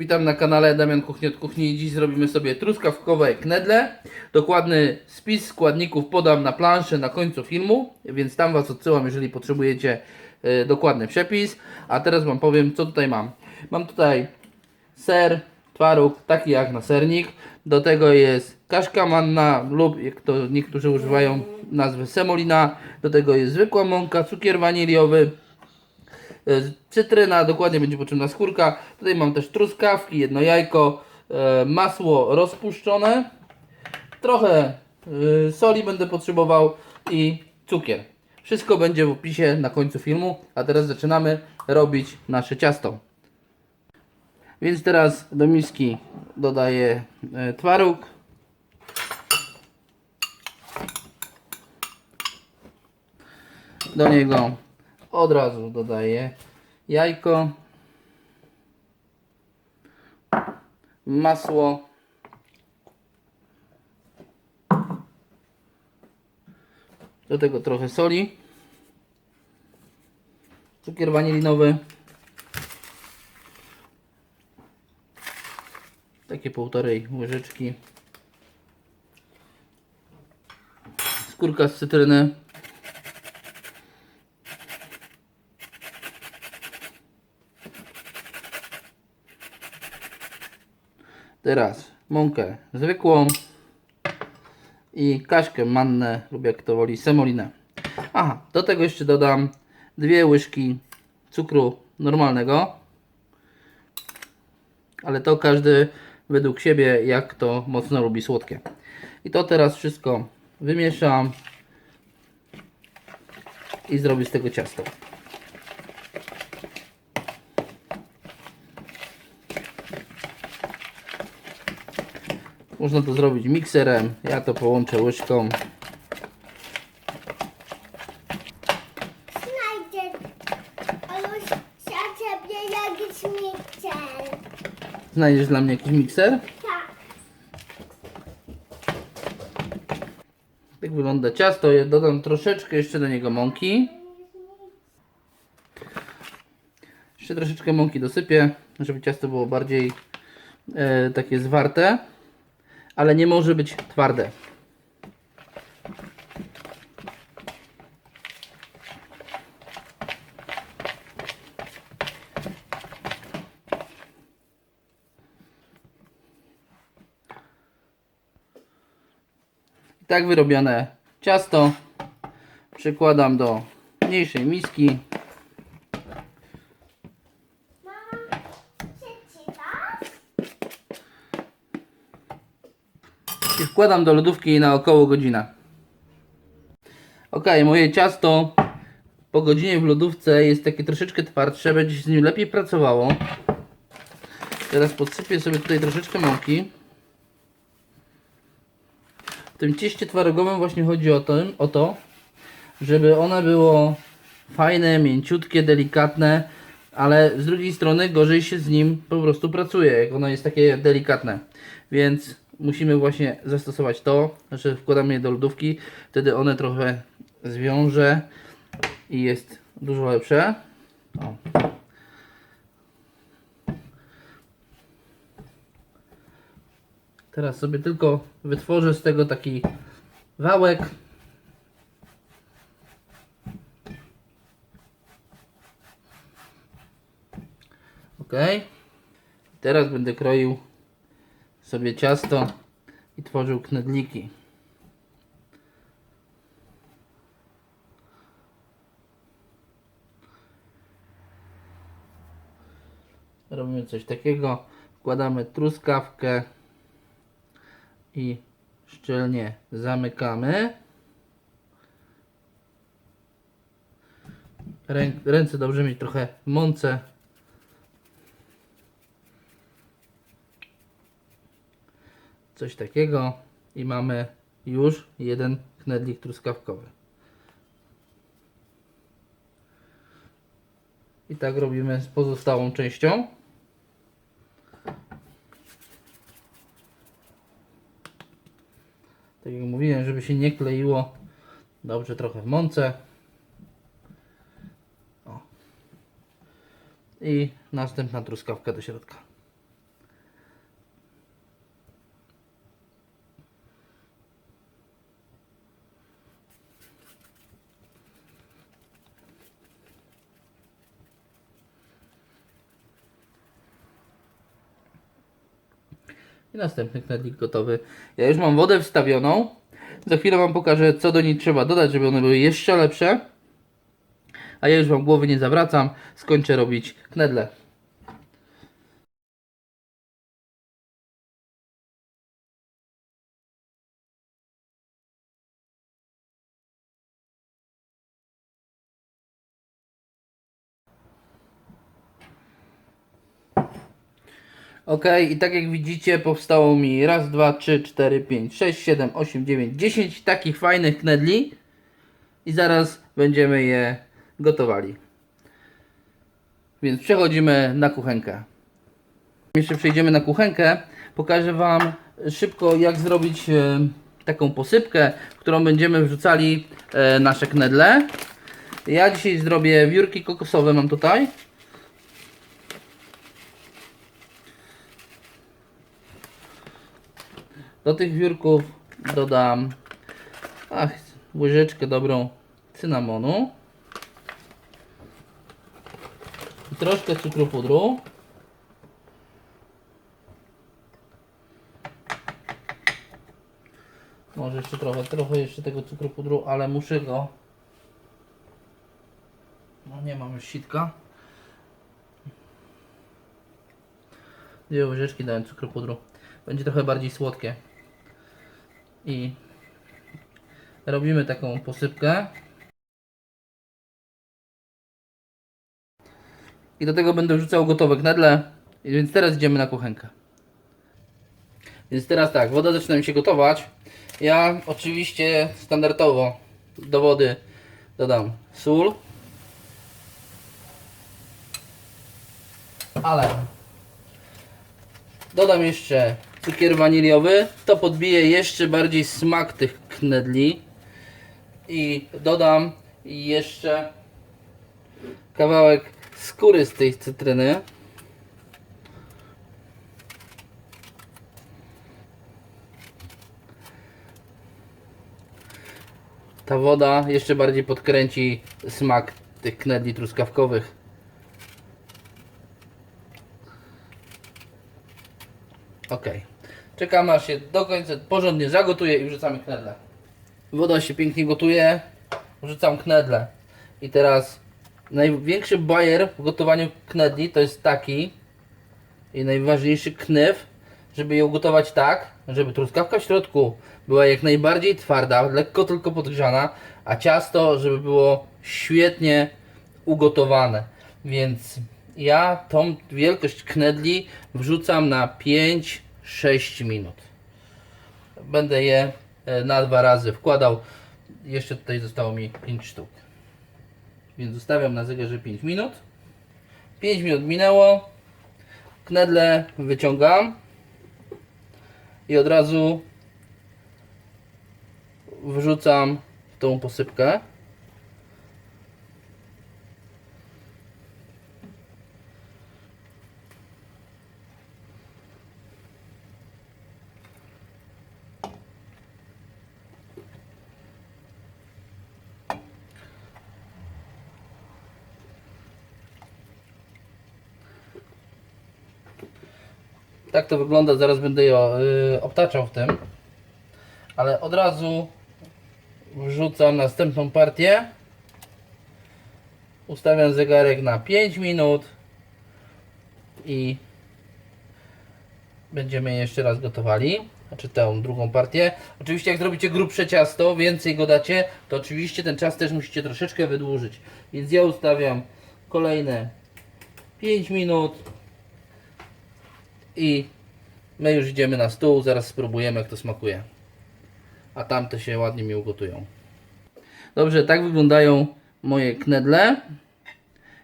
Witam na kanale Damian Kuchni od Kuchni. Dziś zrobimy sobie truskawkowe knedle. Dokładny spis składników podam na planszę na końcu filmu, więc tam Was odsyłam, jeżeli potrzebujecie e, dokładny przepis. A teraz Wam powiem, co tutaj mam. Mam tutaj ser, twaróg, taki jak na sernik. Do tego jest kaszka manna lub jak to niektórzy używają nazwy semolina. Do tego jest zwykła mąka, cukier waniliowy, cytryna, dokładnie będzie potrzebna skórka. Tutaj mam też truskawki, jedno jajko, e, masło rozpuszczone, trochę e, soli będę potrzebował i cukier. Wszystko będzie w opisie na końcu filmu, a teraz zaczynamy robić nasze ciasto. Więc teraz do miski dodaję twaróg. Do niego od razu dodaję. Jajko, masło, do tego trochę soli, cukier wanilinowy, takie półtorej łyżeczki, skórka z cytryny, Teraz mąkę zwykłą i kaszkę mannę lub jak to woli semolinę. Aha, do tego jeszcze dodam dwie łyżki cukru normalnego. Ale to każdy według siebie jak to mocno lubi słodkie. I to teraz wszystko wymieszam i zrobię z tego ciasto. Można to zrobić mikserem. Ja to połączę łyżką. Znajdziesz dla mnie jakiś mikser? Tak. Tak wygląda ciasto. Ja dodam troszeczkę jeszcze do niego mąki. Jeszcze troszeczkę mąki dosypię, żeby ciasto było bardziej e, takie zwarte. Ale nie może być twarde. Tak wyrobione ciasto przykładam do mniejszej miski. Wkładam do lodówki na około godzinę. Ok, moje ciasto po godzinie w lodówce jest takie troszeczkę twardsze, będzie się z nim lepiej pracowało. Teraz podsypię sobie tutaj troszeczkę mąki. W tym cieście twarógowym właśnie chodzi o to, o to żeby ono było fajne, mięciutkie, delikatne, ale z drugiej strony gorzej się z nim po prostu pracuje, jak ono jest takie delikatne. Więc musimy właśnie zastosować to, że wkładamy je do lodówki, wtedy one trochę zwiąże i jest dużo lepsze. O. Teraz sobie tylko wytworzę z tego taki wałek. Ok. Teraz będę kroił sobie ciasto i tworzył knedliki. Robimy coś takiego. Wkładamy truskawkę i szczelnie zamykamy. Rę, ręce dobrze mieć trochę mące. Coś takiego i mamy już jeden knedlik truskawkowy. I tak robimy z pozostałą częścią. Tak jak mówiłem, żeby się nie kleiło dobrze trochę w mące. O. I następna truskawka do środka. I następny knedlik gotowy. Ja już mam wodę wstawioną. Za chwilę Wam pokażę, co do niej trzeba dodać, żeby one były jeszcze lepsze. A ja już Wam głowy nie zawracam. Skończę robić knedle. Ok, i tak jak widzicie, powstało mi raz, dwa, trzy, cztery, pięć, sześć, siedem, osiem, dziewięć, dziesięć takich fajnych knedli. I zaraz będziemy je gotowali. Więc przechodzimy na kuchenkę. Jeszcze przejdziemy na kuchenkę. Pokażę Wam szybko, jak zrobić e, taką posypkę, w którą będziemy wrzucali e, nasze knedle. Ja dzisiaj zrobię wiórki kokosowe, mam tutaj. Do tych wiórków dodam ach, łyżeczkę dobrą cynamonu i troszkę cukru pudru. Może jeszcze trochę, trochę jeszcze tego cukru pudru, ale muszę go. No nie mam już sitka. Dwie łyżeczki dałem cukru pudru. Będzie trochę bardziej słodkie. I robimy taką posypkę. I do tego będę wrzucał gotowe knedle. Więc teraz idziemy na kuchenkę. Więc teraz tak, woda zaczyna mi się gotować. Ja oczywiście standardowo do wody dodam sól. Ale dodam jeszcze cukier waniliowy. To podbije jeszcze bardziej smak tych knedli. I dodam jeszcze kawałek skóry z tej cytryny. Ta woda jeszcze bardziej podkręci smak tych knedli truskawkowych. Ok. Czekamy aż się do końca porządnie zagotuje i wrzucamy knedle. Woda się pięknie gotuje. Wrzucam knedle. I teraz największy bajer w gotowaniu knedli to jest taki i najważniejszy knyw, żeby ją gotować tak, żeby truskawka w środku była jak najbardziej twarda, lekko tylko podgrzana, a ciasto, żeby było świetnie ugotowane. Więc ja tą wielkość knedli wrzucam na 5-6 minut. Będę je e, na dwa razy wkładał. Jeszcze tutaj zostało mi 5 sztuk. Więc zostawiam na zegarze 5 minut. 5 minut minęło. Knedle wyciągam i od razu wrzucam tą posypkę. Tak to wygląda, zaraz będę je y, obtaczał w tym. Ale od razu wrzucam następną partię. Ustawiam zegarek na 5 minut i będziemy jeszcze raz gotowali. Znaczy tę drugą partię. Oczywiście jak zrobicie grubsze ciasto, więcej go dacie, to oczywiście ten czas też musicie troszeczkę wydłużyć. Więc ja ustawiam kolejne 5 minut i my już idziemy na stół, zaraz spróbujemy jak to smakuje. A tamte się ładnie mi ugotują. Dobrze, tak wyglądają moje knedle.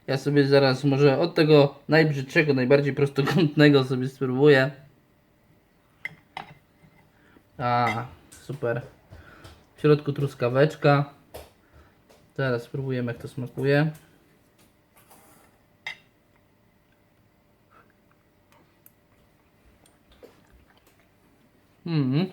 Ja sobie zaraz może od tego najbrzydszego, najbardziej prostokątnego sobie spróbuję. A, super. W środku truskaweczka. Zaraz spróbujemy jak to smakuje. Hmm.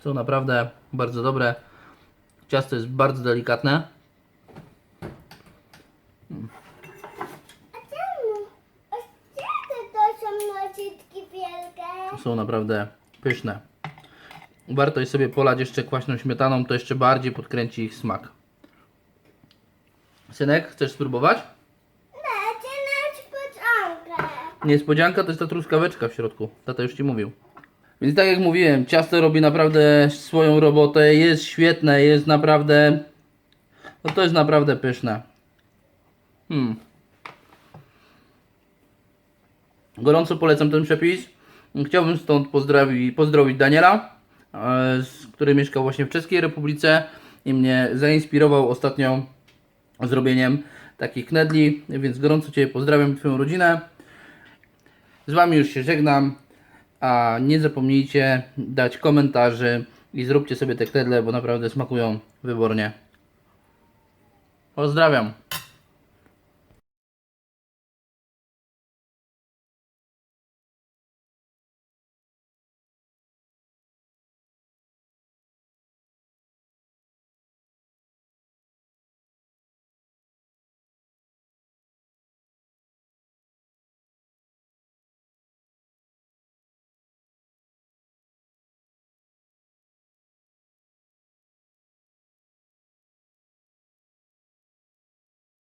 Są naprawdę bardzo dobre. Ciasto jest bardzo delikatne. Hmm. Są naprawdę pyszne. Warto je sobie polać jeszcze kwaśną śmietaną, to jeszcze bardziej podkręci ich smak. Synek, chcesz spróbować? Niespodzianka to jest ta truskaweczka w środku. Tata już Ci mówił. Więc tak jak mówiłem, ciasto robi naprawdę swoją robotę. Jest świetne, jest naprawdę... No to jest naprawdę pyszne. Hmm. Gorąco polecam ten przepis. Chciałbym stąd pozdrowić, pozdrowić Daniela, e, który mieszkał właśnie w Czeskiej Republice i mnie zainspirował ostatnio zrobieniem takich knedli, więc gorąco Cię pozdrawiam Twoją rodzinę. Z Wami już się żegnam, a nie zapomnijcie dać komentarzy i zróbcie sobie te knedle, bo naprawdę smakują wybornie. Pozdrawiam.